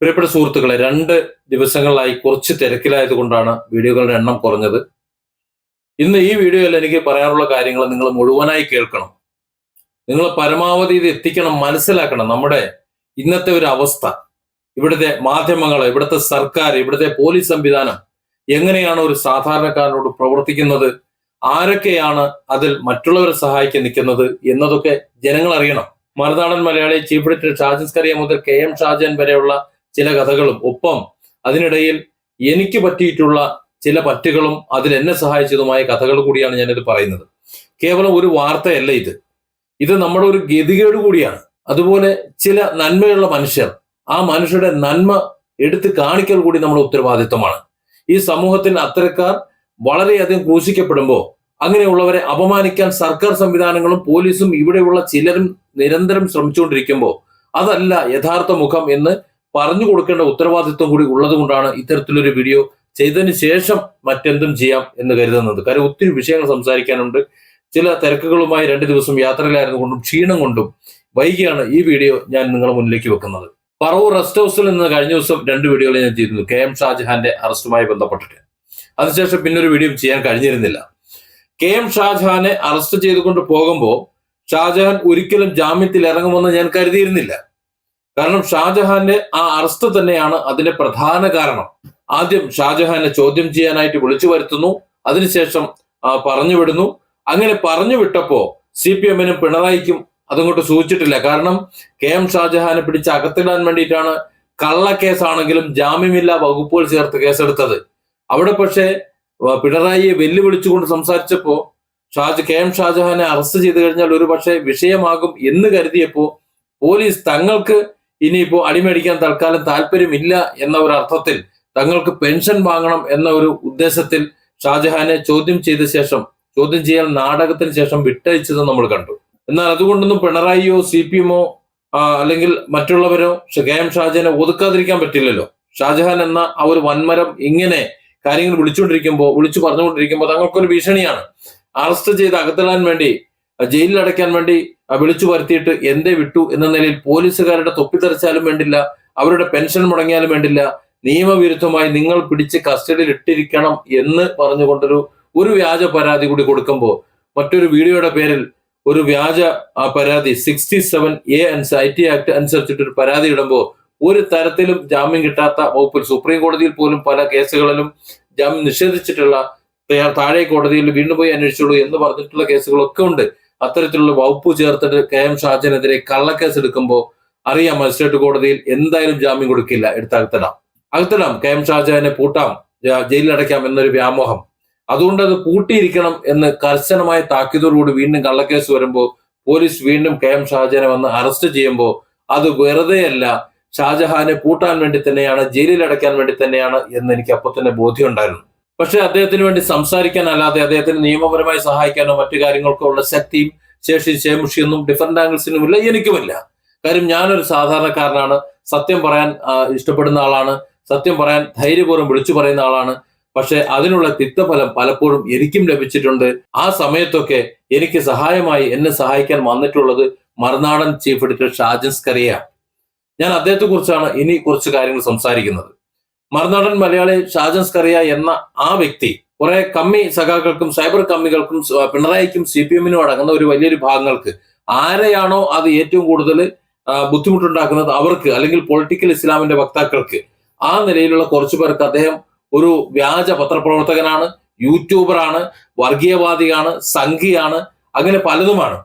പ്രിയപ്പെട്ട സുഹൃത്തുക്കളെ രണ്ട് ദിവസങ്ങളിലായി കുറച്ച് തിരക്കിലായത് കൊണ്ടാണ് വീഡിയോകളുടെ എണ്ണം കുറഞ്ഞത്. ഇന്ന് ഈ വീഡിയോയിൽ എനിക്ക് പറയാനുള്ള കാര്യങ്ങൾ നിങ്ങൾ മുഴുവനായി കേൾക്കണം. നിങ്ങൾ പരമാവധി ഇത് എത്തിക്കണം മനസ്സിലാക്കണം നമ്മുടെ ഇന്നത്തെ ഒരു അവസ്ഥ. ഇവിടുത്തെ മാധ്യമങ്ങൾ ഇവിടുത്തെ സർക്കാർ ഇവിടുത്തെ പോലീസ് സംവിധാനം എങ്ങനെയാണ് ഒരു സാധാരണക്കാരനോട് പ്രവർത്തിക്കുന്നത്? ആരൊക്കെയാണ് അതിൽ മറ്റുള്ളവരെ സഹായിക്കാൻ നിൽക്കുന്നത് എന്നതൊക്കെ ജനങ്ങൾ അറിയണം. മലനാടൻ മലയാളി ചീഫ് എഡിറ്റർ ഷാജൻ സ്കറിയ മുതൽ കെ എം ഷാജൻ വരെയുള്ള ചില കഥകളും ഒപ്പം അതിനിടയിൽ എനിക്ക് പറ്റിയിട്ടുള്ള ചില പറ്റുകളും അതിൽ എന്നെ സഹായിച്ചതുമായ കഥകൾ കൂടിയാണ് ഞാനിത് പറയുന്നത്. കേവലം ഒരു വാർത്തയല്ല ഇത്. ഇത് നമ്മുടെ ഒരു ഗതികേട് കൂടിയാണ്. അതുപോലെ ചില നന്മയുള്ള മനുഷ്യർ ആ മനുഷ്യരുടെ നന്മ എടുത്ത് കാണിക്കൽ കൂടി നമ്മുടെ ഉത്തരവാദിത്വമാണ്. ഈ സമൂഹത്തിൽ അത്തരക്കാർ വളരെയധികം ക്രൂശിക്കപ്പെടുമ്പോൾ അങ്ങനെയുള്ളവരെ അപമാനിക്കാൻ സർക്കാർ സംവിധാനങ്ങളും പോലീസും ഇവിടെയുള്ള ചിലരും നിരന്തരം ശ്രമിച്ചുകൊണ്ടിരിക്കുമ്പോൾ അതല്ല യഥാർത്ഥ മുഖം എന്ന് പറഞ്ഞു കൊടുക്കേണ്ട ഉത്തരവാദിത്വം കൂടി ഉള്ളത് കൊണ്ടാണ് ഇത്തരത്തിലൊരു വീഡിയോ ചെയ്തതിന് ശേഷം മറ്റെന്തും ചെയ്യാം എന്ന് കരുതുന്നത്. കാര്യം ഒത്തിരി വിഷയങ്ങൾ സംസാരിക്കാനുണ്ട്. ചില തിരക്കുകളുമായി രണ്ട് ദിവസം യാത്രയിലായിരുന്നു കൊണ്ടും ക്ഷീണം കൊണ്ടും വൈകിയാണ് ഈ വീഡിയോ ഞാൻ നിങ്ങളുടെ മുന്നിലേക്ക് വെക്കുന്നത്. പറവൂർ റെസ്റ്റ് ഹൗസിൽ നിന്ന് കഴിഞ്ഞ ദിവസം രണ്ട് വീഡിയോകൾ ഞാൻ ചെയ്തിരുന്നു. കെ എം ഷാജഹാന്റെ അറസ്റ്റുമായി ബന്ധപ്പെട്ടിട്ട്. അതിനുശേഷം പിന്നൊരു വീഡിയോ ചെയ്യാൻ കഴിഞ്ഞിരുന്നില്ല. കെ എം ഷാജഹാനെ അറസ്റ്റ് ചെയ്തുകൊണ്ട് പോകുമ്പോൾ ഷാജഹാൻ ഒരിക്കലും ജാമ്യത്തിൽ ഇറങ്ങുമെന്ന് ഞാൻ കരുതിയിരുന്നില്ല. കാരണം ഷാജഹാന്റെ ആ അറസ്റ്റ് തന്നെയാണ് അതിന്റെ പ്രധാന കാരണം. ആദ്യം ഷാജഹാനെ ചോദ്യം ചെയ്യാനായിട്ട് വിളിച്ചു വരുത്തുന്നു അതിനുശേഷം പറഞ്ഞു വിടുന്നു. അങ്ങനെ പറഞ്ഞു വിട്ടപ്പോ സി പി എമ്മിനും പിണറായിക്കും അതങ്ങോട്ട് സൂചിച്ചിട്ടില്ല. കാരണം കെ എം ഷാജഹാനെ പിടിച്ച് അകത്തിടാൻ വേണ്ടിയിട്ടാണ് കള്ളക്കേസാണെങ്കിലും ജാമ്യമില്ലാ വകുപ്പുകൾ ചേർത്ത് കേസെടുത്തത്. അവിടെ പക്ഷേ പിണറായിയെ വെല്ലുവിളിച്ചുകൊണ്ട് സംസാരിച്ചപ്പോ ഷാജ് കെ എം ഷാജഹാനെ അറസ്റ്റ് ചെയ്തു കഴിഞ്ഞാൽ ഒരു പക്ഷേ വിഷയമാകും എന്ന് കരുതിയപ്പോ പോലീസ് തങ്ങൾക്ക് ഇനിയിപ്പോ അടിമേടിക്കാൻ തൽക്കാലം താല്പര്യമില്ല എന്ന ഒരു അർത്ഥത്തിൽ തങ്ങൾക്ക് പെൻഷൻ വാങ്ങണം എന്ന ഒരു ഉദ്ദേശത്തിൽ ഷാജഹാനെ ചോദ്യം ചെയ്ത ശേഷം ചോദ്യം ചെയ്യാൻ നാടകത്തിന് ശേഷം വിട്ടയച്ചത് നമ്മൾ കണ്ടു. എന്നാൽ അതുകൊണ്ടൊന്നും പിണറായിയോ സി പി എമ്മോ അല്ലെങ്കിൽ മറ്റുള്ളവരോ കെ എം ഷാജഹാനെ ഒതുക്കാതിരിക്കാൻ പറ്റില്ലല്ലോ. ഷാജഹാൻ എന്ന ആ ഒരു വൻമരം ഇങ്ങനെ കാര്യങ്ങൾ വിളിച്ചുകൊണ്ടിരിക്കുമ്പോൾ വിളിച്ചു പറഞ്ഞുകൊണ്ടിരിക്കുമ്പോൾ തങ്ങൾക്കൊരു ഭീഷണിയാണ്. അറസ്റ്റ് ചെയ്ത് അകത്തിടാൻ വേണ്ടി ജയിലിൽ അടയ്ക്കാൻ വേണ്ടി വിളിച്ചു വരുത്തിയിട്ട് എന്തേ വിട്ടു എന്ന നിലയിൽ പോലീസുകാരുടെ തൊപ്പിത്തെറിച്ചാലും വേണ്ടില്ല അവരുടെ പെൻഷൻ മുടങ്ങിയാലും വേണ്ടില്ല നിയമവിരുദ്ധമായി നിങ്ങൾ പിടിച്ച് കസ്റ്റഡിയിൽ ഇട്ടിരിക്കണം എന്ന് പറഞ്ഞുകൊണ്ടൊരു ഒരു വ്യാജ പരാതി കൂടി കൊടുക്കുമ്പോൾ മറ്റൊരു വീഡിയോയുടെ പേരിൽ ഒരു വ്യാജ ആ പരാതി sixty seven A I T act അനുസരിച്ചിട്ട് ഒരു പരാതി ഇടുമ്പോൾ ഒരു തരത്തിലും ജാമ്യം കിട്ടാത്ത വകുപ്പിൽ സുപ്രീം കോടതിയിൽ പോലും പല കേസുകളിലും ജാമ്യം നിഷേധിച്ചിട്ടുള്ള താഴെ കോടതിയിൽ വീണ്ടും പോയി അന്വേഷിച്ചുള്ളൂ എന്ന് പറഞ്ഞിട്ടുള്ള കേസുകളൊക്കെ ഉണ്ട്. അത്തരത്തിലുള്ള വകുപ്പ് ചേർത്തിട്ട് കെ എം ഷാജനെതിരെ കള്ളക്കേസ് എടുക്കുമ്പോൾ അറിയാം മജിസ്ട്രേറ്റ് കോടതിയിൽ എന്തായാലും ജാമ്യം കൊടുക്കില്ല. എടുത്ത് അകത്തിടാം. അകത്തിടാം. K M ഷാജഹാനെ പൂട്ടാം. ജയിലിലടയ്ക്കാം എന്നൊരു വ്യാമോഹം. അതുകൊണ്ട് അത് പൂട്ടിയിരിക്കണം എന്ന് കർശനമായ താക്കീതോടുകൂടി വീണ്ടും കള്ളക്കേസ് വരുമ്പോൾ പോലീസ് വീണ്ടും കെ എം ഷാജഹാനെ വന്ന് അറസ്റ്റ് ചെയ്യുമ്പോൾ അത് വെറുതെയല്ല ഷാജഹാനെ പൂട്ടാൻ വേണ്ടി തന്നെയാണ് ജയിലിൽ അടയ്ക്കാൻ വേണ്ടി തന്നെയാണ് എന്ന് എനിക്ക് അപ്പൊ തന്നെ ബോധ്യമുണ്ടായിരുന്നു പക്ഷെ അദ്ദേഹത്തിന് വേണ്ടി സംസാരിക്കാൻ അല്ലാതെ അദ്ദേഹത്തിന് നിയമപരമായി സഹായിക്കാനോ മറ്റു കാര്യങ്ങൾക്കോ ഉള്ള ശക്തിയും ശേഷി ശേമുഷിയൊന്നും ഡിഫറെന്റ് ആംഗിൾസിനുമില്ല എനിക്കുമില്ല. കാര്യം ഞാനൊരു സാധാരണക്കാരനാണ്. സത്യം പറയാൻ ഇഷ്ടപ്പെടുന്ന ആളാണ്. സത്യം പറയാൻ ധൈര്യപൂർവം വിളിച്ചു പറയുന്ന ആളാണ്. പക്ഷെ അതിനുള്ള തിക്തഫലം പലപ്പോഴും എനിക്കും ലഭിച്ചിട്ടുണ്ട്. ആ സമയത്തൊക്കെ എനിക്ക് സഹായമായി എന്നെ സഹായിക്കാൻ വന്നിട്ടുള്ളത് മറുനാടൻ ചീഫ് എഡിറ്റർ ഷാജൻസ് സ്കറിയ ഞാൻ അദ്ദേഹത്തെ കുറിച്ചാണ് ഇനി കുറച്ച് കാര്യങ്ങൾ സംസാരിക്കുന്നത്. മറുനാടൻ മലയാളി ഷാജൻ സ്കറിയ എന്ന ആ വ്യക്തി കുറെ കമ്മി സഖാക്കൾക്കും സൈബർ കമ്മികൾക്കും പിണറായിക്കും സി പി എമ്മിനും അടങ്ങുന്ന ഒരു വലിയൊരു ഭാഗങ്ങൾക്ക് ആരെയാണോ അത് ഏറ്റവും കൂടുതൽ ബുദ്ധിമുട്ടുണ്ടാക്കുന്നത് അവർക്ക് അല്ലെങ്കിൽ പൊളിറ്റിക്കൽ ഇസ്ലാമിന്റെ വക്താക്കൾക്ക് ആ നിലയിലുള്ള കുറച്ചു പേർക്ക് അദ്ദേഹം ഒരു വ്യാജ പത്രപ്രവർത്തകനാണ് യൂട്യൂബറാണ് വർഗീയവാദിയാണ് സംഘിയാണ് അങ്ങനെ പലതുമാണ്.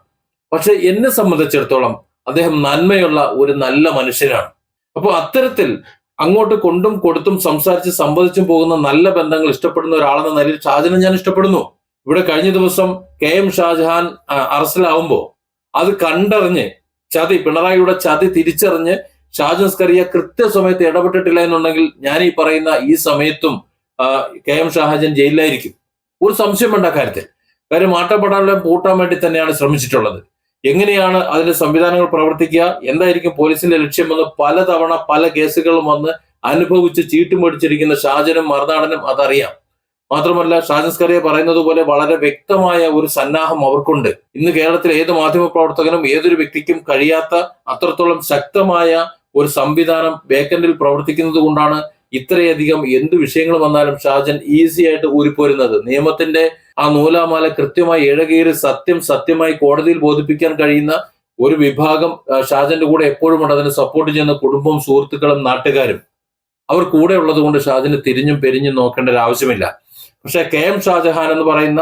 പക്ഷെ എന്നെ സംബന്ധിച്ചിടത്തോളം അദ്ദേഹം നന്മയുള്ള ഒരു നല്ല മനുഷ്യനാണ്. അപ്പോൾ അത്തരത്തിൽ അങ്ങോട്ട് കൊണ്ടും കൊടുത്തും സംസാരിച്ച് സംവദിച്ചും പോകുന്ന നല്ല ബന്ധങ്ങൾ ഇഷ്ടപ്പെടുന്ന ഒരാളെന്ന നിലയിൽ ഷാജനെ ഞാൻ ഇഷ്ടപ്പെടുന്നു. ഇവിടെ കഴിഞ്ഞ ദിവസം കെ എം ഷാജഹാൻ അറസ്റ്റിലാവുമ്പോൾ അത് കണ്ടറിഞ്ഞ് ചതി പിണറായിയുടെ ചതി തിരിച്ചറിഞ്ഞ് ഷാജൻ സ്കറിയ കൃത്യസമയത്ത് ഇടപെട്ടിട്ടില്ല എന്നുണ്ടെങ്കിൽ ഞാൻ ഈ പറയുന്ന ഈ സമയത്തും കെ എം ഷാജൻ ജയിലിലായിരിക്കും. ഒരു സംശയം വേണ്ട കാര്യത്തിൽ. കാര്യം മാട്ടപ്പെടാനുള്ള പൂട്ടാൻ വേണ്ടി തന്നെയാണ് ശ്രമിച്ചിട്ടുള്ളത്. എങ്ങനെയാണ് അതിന്റെ സംവിധാനങ്ങൾ പ്രവർത്തിക്കുക? എന്തായിരിക്കും പോലീസിന്റെ ലക്ഷ്യമെന്ന് പലതവണ പല കേസുകളും വന്ന് അനുഭവിച്ച് ചീട്ടുമടിച്ചിരിക്കുന്ന ഷാജനും മറുനാടനും അതറിയാം. മാത്രമല്ല ഷാജൻസ്കറിയെ പറയുന്നത് പോലെ വളരെ വ്യക്തമായ ഒരു സന്നാഹം അവർക്കുണ്ട്. ഇന്ന് കേരളത്തിൽ ഏത് മാധ്യമ പ്രവർത്തകനും ഏതൊരു വ്യക്തിക്കും കഴിയാത്ത അത്രത്തോളം ശക്തമായ ഒരു സംവിധാനം വേക്കൻഡിൽ പ്രവർത്തിക്കുന്നത് കൊണ്ടാണ് ഇത്രയധികം എന്ത് വിഷയങ്ങൾ വന്നാലും ഷാജൻ ഈസി ആയിട്ട് ഊരിപ്പോരുന്നത്. നിയമത്തിന്റെ ആ നൂലാമാല കൃത്യമായി ഇഴകീറി സത്യം സത്യമായി കോടതിയിൽ ബോധിപ്പിക്കാൻ കഴിയുന്ന ഒരു വിഭാഗം ഷാജന്റെ കൂടെ എപ്പോഴും ഉണ്ട്. അതിനെ സപ്പോർട്ട് ചെയ്യുന്ന കുടുംബവും സുഹൃത്തുക്കളും നാട്ടുകാരും. അവർ കൂടെ ഉള്ളത് കൊണ്ട് ഷാജന് തിരിഞ്ഞും പെരിഞ്ഞും നോക്കേണ്ട ഒരു ആവശ്യമില്ല. പക്ഷെ കെ എം ഷാജഹാൻ എന്ന് പറയുന്ന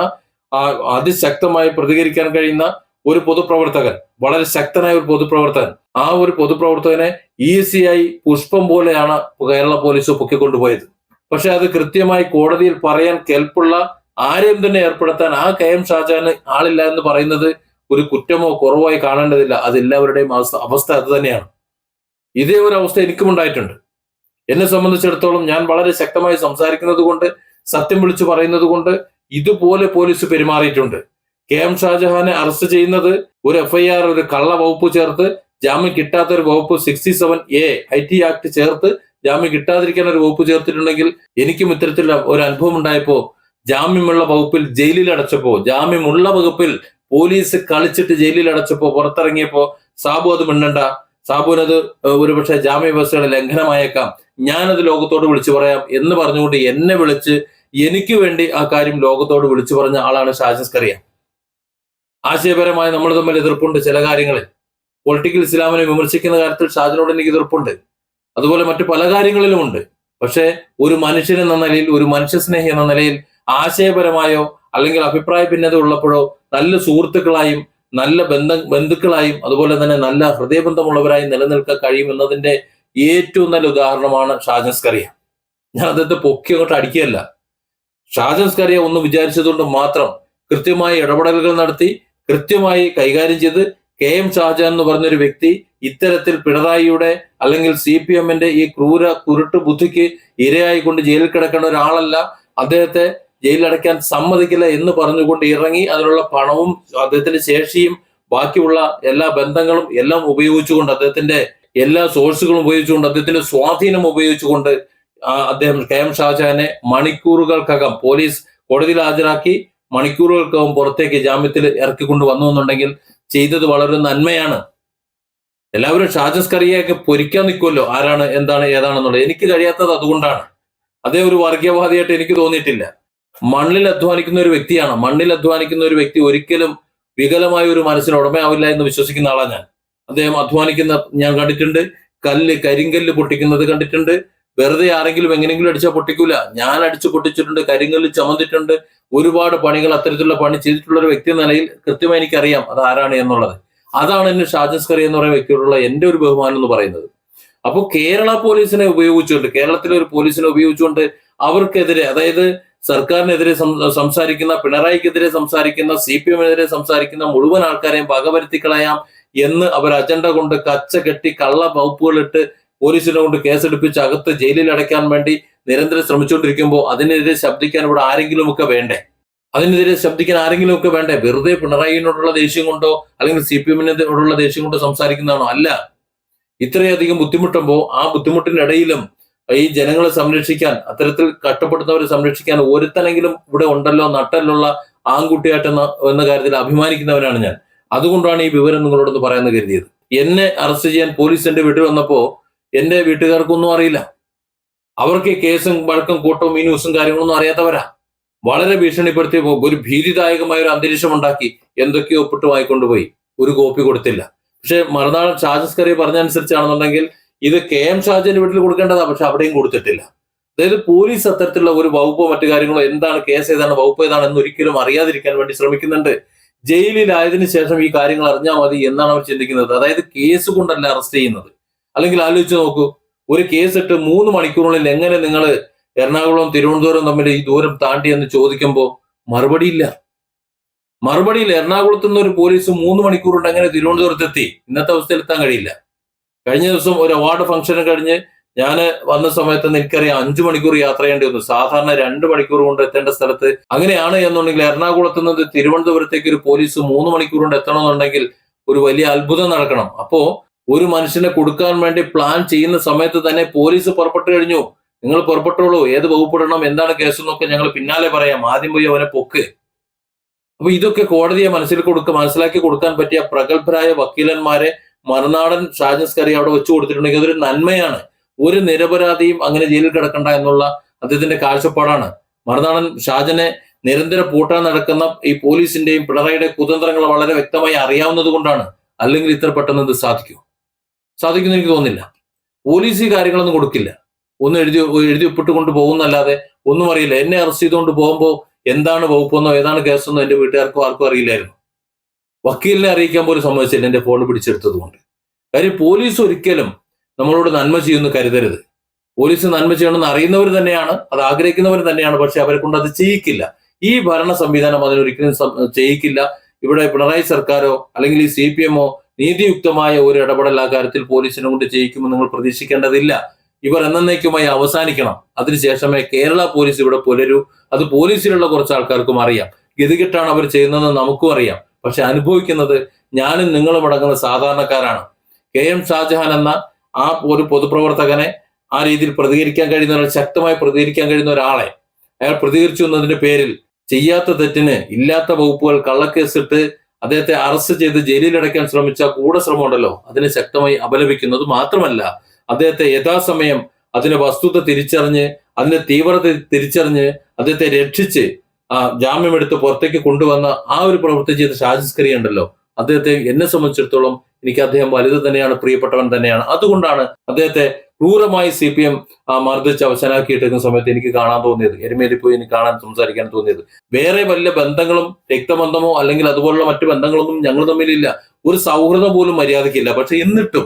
അതിശക്തമായി പ്രതികരിക്കാൻ കഴിയുന്ന ഒരു പൊതുപ്രവർത്തകൻ വളരെ ശക്തനായ ഒരു പൊതുപ്രവർത്തകൻ. ആ ഒരു പൊതുപ്രവർത്തകനെ ഈസിയായി പുഷ്പം പോലെയാണ് കേരള പോലീസ് പൊക്കിക്കൊണ്ടുപോയത്. പക്ഷെ അത് കൃത്യമായി കോടതിയിൽ പറയാൻ കെൽപ്പുള്ള ആരെയും തന്നെ ഏർപ്പെടുത്താൻ ആ കെ എം ഷാജഹാന് ആളില്ല എന്ന് പറയുന്നത് ഒരു കുറ്റമോ കുറവായി കാണേണ്ടതില്ല. അതെല്ലാവരുടെയും അവസ്ഥ അവസ്ഥ അത് തന്നെയാണ്. ഇതേ ഒരു അവസ്ഥ എനിക്കും ഉണ്ടായിട്ടുണ്ട്. എന്നെ സംബന്ധിച്ചിടത്തോളം ഞാൻ വളരെ ശക്തമായി സംസാരിക്കുന്നത് കൊണ്ട് സത്യം വിളിച്ചു പറയുന്നത് കൊണ്ട് ഇതുപോലെ പോലീസ് പെരുമാറിയിട്ടുണ്ട്. കെ എം ഷാജഹാനെ അറസ്റ്റ് ചെയ്യുന്നത് ഒരു എഫ്ഐആർ ഒരു കള്ള വകുപ്പ് ചേർത്ത് ജാമ്യം കിട്ടാത്ത ഒരു വകുപ്പ് sixty seven A I T act ചേർത്ത് ജാമ്യം കിട്ടാതിരിക്കാൻ ഒരു വകുപ്പ് ചേർത്തിട്ടുണ്ടെങ്കിൽ എനിക്കും ഇത്തരത്തിൽ ഒരു അനുഭവം ഉണ്ടായപ്പോ ജാമ്യമുള്ള വകുപ്പിൽ ജയിലിൽ അടച്ചപ്പോ ജാമ്യമുള്ള വകുപ്പിൽ പോലീസ് കളിച്ചിട്ട് ജയിലിൽ അടച്ചപ്പോ പുറത്തിറങ്ങിയപ്പോ സാബു അത് മിണ്ടണ്ട. സാബുവിനത് ഒരുപക്ഷെ ജാമ്യ വ്യവസ്ഥയുടെ ലംഘനമായേക്കാം. ഞാനത് ലോകത്തോട് വിളിച്ചു പറയാം എന്ന് പറഞ്ഞുകൊണ്ട് എന്നെ വിളിച്ച് എനിക്ക് വേണ്ടി ആ കാര്യം ലോകത്തോട് വിളിച്ചു പറഞ്ഞ ആളാണ് ഷാജസ് കറിയ. ആശയപരമായി നമ്മൾ തമ്മിൽ എതിർപ്പുണ്ട് ചില കാര്യങ്ങളിൽ. പൊളിറ്റിക്കൽ ഇസ്ലാമിനെ വിമർശിക്കുന്ന കാര്യത്തിൽ ഷാജിനോട് എനിക്ക് എതിർപ്പുണ്ട്. അതുപോലെ മറ്റു പല കാര്യങ്ങളിലും ഉണ്ട്. പക്ഷേ ഒരു മനുഷ്യൻ എന്ന നിലയിൽ ഒരു മനുഷ്യസ്നേഹി എന്ന നിലയിൽ ആശയപരമായോ അല്ലെങ്കിൽ അഭിപ്രായ ഭിന്നത ഉള്ളപ്പോഴോ നല്ല സുഹൃത്തുക്കളായും നല്ല ബന്ധ ബന്ധുക്കളായും അതുപോലെ തന്നെ നല്ല ഹൃദയബന്ധമുള്ളവരായും നിലനിൽക്കാൻ കഴിയുമെന്നതിന്റെ ഏറ്റവും നല്ല ഉദാഹരണമാണ് ഷാജൻസ്കറിയ ഞാൻ അദ്ദേഹത്തെ പൊക്കി അങ്ങോട്ട് അടിക്കുകയല്ല. ഷാജൻസ്കറിയ ഒന്ന് വിചാരിച്ചതുകൊണ്ട് മാത്രം കൃത്യമായ ഇടപെടലുകൾ നടത്തി കൃത്യമായി കൈകാര്യം ചെയ്ത് കെ എം ഷാജഹാൻ എന്ന് പറഞ്ഞൊരു വ്യക്തി ഇത്തരത്തിൽ പിണറായിയുടെ അല്ലെങ്കിൽ സി പി എമ്മിന്റെ ഈ ക്രൂര കുരുട്ട് ബുദ്ധിക്ക് ഇരയായിക്കൊണ്ട് ജയിലിൽ കിടക്കേണ്ട ഒരാളല്ല. അദ്ദേഹത്തെ ജയിലിലടയ്ക്കാൻ സമ്മതിക്കില്ല എന്ന് പറഞ്ഞുകൊണ്ട് ഇറങ്ങി അതിനുള്ള പണവും അദ്ദേഹത്തിന്റെ ശേഷിയും ബാക്കിയുള്ള എല്ലാ ബന്ധങ്ങളും എല്ലാം ഉപയോഗിച്ചുകൊണ്ട് അദ്ദേഹത്തിന്റെ എല്ലാ സോഴ്സുകളും ഉപയോഗിച്ചുകൊണ്ട് അദ്ദേഹത്തിന്റെ സ്വാധീനം ഉപയോഗിച്ചുകൊണ്ട് അദ്ദേഹം കെ എം ഷാജഹാനെ മണിക്കൂറുകൾക്കകം പോലീസ് കോടതിയിൽ ഹാജരാക്കി. മണിക്കൂറുകൾക്കകം പുറത്തേക്ക് ജാമ്യത്തിൽ ഇറക്കിക്കൊണ്ട് വന്നു എന്നുണ്ടെങ്കിൽ ചെയ്തത് വളരെ നന്മയാണ്. എല്ലാവരും ഷാജസ് കറിയൊക്കെ പൊരിക്കാൻ നിൽക്കുമല്ലോ ആരാണ് എന്താണ് ഏതാണെന്നുള്ളത്. എനിക്ക് കഴിയാത്തത് അതുകൊണ്ടാണ്. അതേ ഒരു വർഗീയവാദിയായിട്ട് എനിക്ക് തോന്നിയിട്ടില്ല. മണ്ണിൽ അധ്വാനിക്കുന്ന ഒരു വ്യക്തിയാണ്. മണ്ണിൽ അധ്വാനിക്കുന്ന ഒരു വ്യക്തി ഒരിക്കലും വികലമായ ഒരു മനസ്സിന് ഉടമയാവില്ല എന്ന് വിശ്വസിക്കുന്ന ആളാണ് ഞാൻ. അദ്ദേഹം അധ്വാനിക്കുന്ന ഞാൻ കണ്ടിട്ടുണ്ട്. കല്ല് കരിങ്കല്ല് പൊട്ടിക്കുന്നത് കണ്ടിട്ടുണ്ട്. വെറുതെ ആരെങ്കിലും എങ്ങനെയെങ്കിലും അടിച്ചാൽ പൊട്ടിക്കൂല. ഞാൻ അടിച്ചു പൊട്ടിച്ചിട്ടുണ്ട് കരിങ്കല്ല് ചുമന്നിട്ടുണ്ട് ഒരുപാട് പണികൾ അത്തരത്തിലുള്ള പണി ചെയ്തിട്ടുള്ള ഒരു വ്യക്തി എന്ന നിലയിൽ കൃത്യമായി എനിക്കറിയാം അത് ആരാണ് എന്നുള്ളത്. അതാണ് എന്നെ ഷാജസ് കറി എന്ന് പറയുന്ന വ്യക്തിയോടുള്ള എന്റെ ഒരു ബഹുമാനം എന്ന് പറയുന്നത്. അപ്പോൾ കേരള പോലീസിനെ ഉപയോഗിച്ചുകൊണ്ട് കേരളത്തിലെ ഒരു പോലീസിനെ ഉപയോഗിച്ചുകൊണ്ട് അവർക്കെതിരെ അതായത് സർക്കാരിനെതിരെ സംസാരിക്കുന്ന പിണറായിക്കെതിരെ സംസാരിക്കുന്ന സി പി എമ്മിനെതിരെ സംസാരിക്കുന്ന മുഴുവൻ ആൾക്കാരെയും വകവരുത്തി കളയാം എന്ന് അവർ അജണ്ട കൊണ്ട് കച്ച കെട്ടി കള്ള വകുപ്പുകളിട്ട് പോലീസിനെ കൊണ്ട് കേസെടുപ്പിച്ച് അകത്ത് ജയിലിൽ അടയ്ക്കാൻ വേണ്ടി നിരന്തരം ശ്രമിച്ചുകൊണ്ടിരിക്കുമ്പോൾ അതിനെതിരെ ശബ്ദിക്കാൻ ഇവിടെ ആരെങ്കിലും ഒക്കെ വേണ്ടേ? അതിനെതിരെ ശബ്ദിക്കാൻ ആരെങ്കിലും ഒക്കെ വേണ്ടേ? വെറുതെ പിണറായിനോടുള്ള ദേഷ്യം കൊണ്ടോ അല്ലെങ്കിൽ സി പി എമ്മിനോടുള്ള ദേഷ്യം കൊണ്ടോ സംസാരിക്കുന്നതാണോ? അല്ല. ഇത്രയധികം ബുദ്ധിമുട്ടുമ്പോൾ ആ ബുദ്ധിമുട്ടിനിടയിലും ഈ ജനങ്ങളെ സംരക്ഷിക്കാൻ അത്തരത്തിൽ കഷ്ടപ്പെടുന്നവരെ സംരക്ഷിക്കാൻ ഒരുത്തനെങ്കിലും ഇവിടെ ഉണ്ടല്ലോ നട്ടലുള്ള ആൺകുട്ടിയായിട്ട് എന്ന കാര്യത്തിൽ അഭിമാനിക്കുന്നവനാണ് ഞാൻ. അതുകൊണ്ടാണ് ഈ വിവരം നിങ്ങളോടൊന്ന് പറയാമെന്ന് കരുതിയത്. എന്നെ അറസ്റ്റ് ചെയ്യാൻ പോലീസ് എന്റെ വീട്ടിൽ വന്നപ്പോ എന്റെ വീട്ടുകാർക്കൊന്നും അറിയില്ല. അവർക്ക് കേസും വഴക്കും കൂട്ടവും ഈ ന്യൂസും കാര്യങ്ങളൊന്നും അറിയാത്തവരാ. വളരെ ഭീഷണിപ്പെടുത്തി ഒരു ഭീതിദായകമായ ഒരു അന്തരീക്ഷം ഉണ്ടാക്കി എന്തൊക്കെയോ ഒപ്പിട്ട് വാങ്ങിക്കൊണ്ടുപോയി. ഒരു കോപ്പി കൊടുത്തില്ല. പക്ഷെ മറുനാൾ ചാർജസ് കറി പറഞ്ഞനുസരിച്ചാണെന്നുണ്ടെങ്കിൽ ഇത് കെ എം ഷാജിന്റെ വീട്ടിൽ കൊടുക്കേണ്ടതാ പക്ഷെ അവിടെയും കൊടുത്തിട്ടില്ല. അതായത് പോലീസ് അത്തരത്തിലുള്ള ഒരു വകുപ്പോ മറ്റു കാര്യങ്ങളോ എന്താണ് കേസ് ഏതാണ് വകുപ്പ് ഏതാണ് എന്ന് ഒരിക്കലും അറിയാതിരിക്കാൻ വേണ്ടി ശ്രമിക്കുന്നുണ്ട്. ജയിലിലായതിനു ശേഷം ഈ കാര്യങ്ങൾ അറിഞ്ഞാൽ മതി എന്നാണ് അവർ ചിന്തിക്കുന്നത്. അതായത് കേസ് കൊണ്ടല്ല അറസ്റ്റ് ചെയ്യുന്നത്. അല്ലെങ്കിൽ ആലോചിച്ച് നോക്കൂ ഒരു കേസ് ഇട്ട് മൂന്ന് മണിക്കൂറിനുള്ളിൽ എങ്ങനെ നിങ്ങൾ എറണാകുളം തിരുവനന്തപുരം തമ്മിൽ ഈ ദൂരം താണ്ടി എന്ന് ചോദിക്കുമ്പോൾ മറുപടിയില്ല. മറുപടിയിൽ എറണാകുളത്തു നിന്ന് ഒരു പോലീസ് മൂന്ന് മണിക്കൂറുണ്ട് എങ്ങനെ തിരുവനന്തപുരത്ത് എത്തി ഇന്നത്തെ അവസ്ഥയിൽ എത്താൻ കഴിയില്ല. കഴിഞ്ഞ ദിവസം ഒരു അവാർഡ് ഫംഗ്ഷന് കഴിഞ്ഞ് ഞാൻ വന്ന സമയത്ത് എനിക്കറിയാം അഞ്ചു മണിക്കൂർ യാത്ര ചെയ്യേണ്ടി വന്നു. സാധാരണ രണ്ട് മണിക്കൂർ കൊണ്ട് എത്തേണ്ട സ്ഥലത്ത് അങ്ങനെയാണ് എന്നുണ്ടെങ്കിൽ എറണാകുളത്ത് നിന്ന് തിരുവനന്തപുരത്തേക്ക് ഒരു പോലീസ് മൂന്ന് മണിക്കൂർ കൊണ്ട് എത്തണമെന്നുണ്ടെങ്കിൽ ഒരു വലിയ അത്ഭുതം നടക്കണം. അപ്പോ ഒരു മനുഷ്യനെ കൊടുക്കാൻ വേണ്ടി പ്ലാൻ ചെയ്യുന്ന സമയത്ത് തന്നെ പോലീസ് പുറപ്പെട്ടു കഴിഞ്ഞു. നിങ്ങൾ പുറപ്പെട്ടോളൂ ഏത് വകുപ്പിടണം എന്താണ് കേസ് എന്നൊക്കെ ഞങ്ങൾ പിന്നാലെ പറയാം. ആദ്യം പോയി അവനെ പൊക്ക്. അപ്പൊ ഇതൊക്കെ കോടതിയെ മനസ്സിൽ കൊടുക്ക മനസ്സിലാക്കി കൊടുക്കാൻ പറ്റിയ പ്രഗത്ഭരായ വക്കീലന്മാരെ മറുനാടൻ ഷാജൻസ്കറി അവിടെ വെച്ചു കൊടുത്തിട്ടുണ്ടെങ്കിൽ അതൊരു നന്മയാണ്. ഒരു നിരപരാധിയും അങ്ങനെ ജയിലിൽ കിടക്കണ്ട എന്നുള്ള അദ്ദേഹത്തിന്റെ കാഴ്ചപ്പാടാണ്. മറുനാടൻ ഷാജനെ നിരന്തര പൂട്ടാൻ നടക്കുന്ന ഈ പോലീസിന്റെയും പിണറായിയുടെ കുതന്ത്രങ്ങൾ വളരെ വ്യക്തമായി അറിയാവുന്നത് കൊണ്ടാണ്. അല്ലെങ്കിൽ ഇത്ര പെട്ടെന്ന് ഇത് സാധിക്കും? സാധിക്കുമെന്ന് എനിക്ക് തോന്നുന്നില്ല. പോലീസ് ഈ കാര്യങ്ങളൊന്നും കൊടുക്കില്ല. ഒന്ന് എഴുതി എഴുതി ഒപ്പിട്ട് കൊണ്ട് പോകുന്നല്ലാതെ ഒന്നും അറിയില്ല. എന്നെ അറസ്റ്റ് ചെയ്തുകൊണ്ട് പോകുമ്പോൾ എന്താണ് വകുപ്പെന്നോ ഏതാണ് കേസെന്നോ എന്റെ വീട്ടുകാർക്കോ ആർക്കും അറിയില്ലായിരുന്നു. വക്കീലിനെ അറിയിക്കാൻ പോലും സമ്മതിച്ചില്ല. എന്റെ ഫോൺ പിടിച്ചെടുത്തത് കൊണ്ട് കാര്യം പോലീസ് ഒരിക്കലും നമ്മളോട് നന്മ ചെയ്യുമെന്ന് കരുതരുത്. പോലീസ് നന്മ ചെയ്യണമെന്ന് അറിയുന്നവർ തന്നെയാണ് അത് ആഗ്രഹിക്കുന്നവർ തന്നെയാണ് പക്ഷെ അവരെ കൊണ്ട് അത് ചെയ്യിക്കില്ല. ഈ ഭരണ സംവിധാനം അതിനൊരിക്കലും ചെയ്യിക്കില്ല. ഇവിടെ പിണറായി സർക്കാരോ അല്ലെങ്കിൽ ഈ സി പി എമ്മോ നീതിയുക്തമായ ഒരു ഇടപെടൽ ആ കാര്യത്തിൽ പോലീസിനെ കൊണ്ട് ചെയ്യിക്കുമെന്ന് നിങ്ങൾ പ്രതീക്ഷിക്കേണ്ടതില്ല. ഇവർ എന്നേക്കുമായി അവസാനിക്കണം. അതിനുശേഷമേ കേരള പോലീസ് ഇവിടെ പുലരൂ. അത് പോലീസിലുള്ള കുറച്ച് ആൾക്കാർക്കും അറിയാം. ഗതികെട്ടാണ് അവർ ചെയ്യുന്നതെന്ന് നമുക്കും അറിയാം. പക്ഷെ അനുഭവിക്കുന്നത് ഞാനും നിങ്ങളും അടങ്ങുന്ന സാധാരണക്കാരാണ്. കെ എം ഷാജഹാൻ എന്ന ആ ഒരു പൊതുപ്രവർത്തകനെ ആ രീതിയിൽ പ്രതികരിക്കാൻ കഴിയുന്ന ഒരാൾ ശക്തമായി പ്രതികരിക്കാൻ കഴിയുന്ന ഒരാളെ അയാൾ പ്രതികരിച്ചു എന്നതിന്റെ പേരിൽ ചെയ്യാത്ത തെറ്റിന് ഇല്ലാത്ത വകുപ്പുകൾ കള്ളക്കേസിട്ട് അദ്ദേഹത്തെ അറസ്റ്റ് ചെയ്ത് ജയിലിൽ അടയ്ക്കാൻ ശ്രമിച്ച ഉണ്ടല്ലോ അതിനെ ശക്തമായി അപലപിക്കുന്നത് മാത്രമല്ല അദ്ദേഹത്തെ യഥാസമയം അതിന്റെ വസ്തുത തിരിച്ചറിഞ്ഞ് അതിന്റെ തീവ്രത തിരിച്ചറിഞ്ഞ് അദ്ദേഹത്തെ രക്ഷിച്ച് ആ ജാമ്യമെടുത്ത് പുറത്തേക്ക് കൊണ്ടുവന്ന ആ ഒരു പ്രവൃത്തി ചെയ്ത ഷാജിസ്കരി ഉണ്ടല്ലോ. അദ്ദേഹത്തെ എന്നെ സംബന്ധിച്ചിടത്തോളം എനിക്ക് അദ്ദേഹം വലുത് തന്നെയാണ് പ്രിയപ്പെട്ടവൻ തന്നെയാണ്. അതുകൊണ്ടാണ് അദ്ദേഹത്തെ ക്രൂരമായി സി പി എം മർദ്ദിച്ച് അവസാനാക്കിയിട്ടിരിക്കുന്ന സമയത്ത് എനിക്ക് കാണാൻ തോന്നിയത് എരുമേലി പോയി എനിക്ക് കാണാൻ സംസാരിക്കാൻ തോന്നിയത്. വേറെ വല്ല ബന്ധങ്ങളും രക്തബന്ധമോ അല്ലെങ്കിൽ അതുപോലുള്ള മറ്റു ബന്ധങ്ങളൊന്നും ഞങ്ങൾ തമ്മിലില്ല. ഒരു സൗഹൃദം പോലും മര്യാദയ്ക്കില്ല. പക്ഷെ എന്നിട്ടും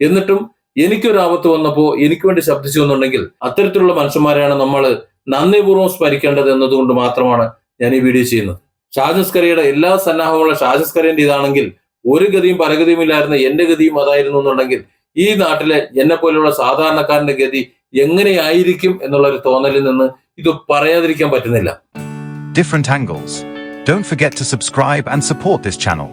എന്നിട്ടും എനിക്കൊരു ആപത്ത് വന്നപ്പോൾ എനിക്ക് വേണ്ടി ശബ്ദിച്ചു എന്നുണ്ടെങ്കിൽ അത്തരത്തിലുള്ള മനുഷ്യന്മാരെയാണ് നമ്മൾ നന്ദിപൂർവം സ്മരിക്കേണ്ടത് എന്നതുകൊണ്ട് മാത്രമാണ് ഞാൻ ഈ വീഡിയോ ചെയ്യുന്നത്. ഷാജസ്കറിയുടെ എല്ലാ സന്നാഹമുള്ള ഷാജസ്കറിന്റെ ഇതാണെങ്കിൽ ഒരു ഗതിയും പരഗതിയും ഇല്ലായിരുന്ന എന്റെ ഗതിയും അതായിരുന്നു എന്നുണ്ടെങ്കിൽ ഈ നാട്ടിലെ എന്നെ പോലെയുള്ള സാധാരണക്കാരന്റെ ഗതി എങ്ങനെയായിരിക്കും എന്നുള്ള ഒരു തോന്നലിൽ നിന്ന് ഇത് പറയാതിരിക്കാൻ പറ്റുന്നില്ല different angles. Don't forget to subscribe and support this channel.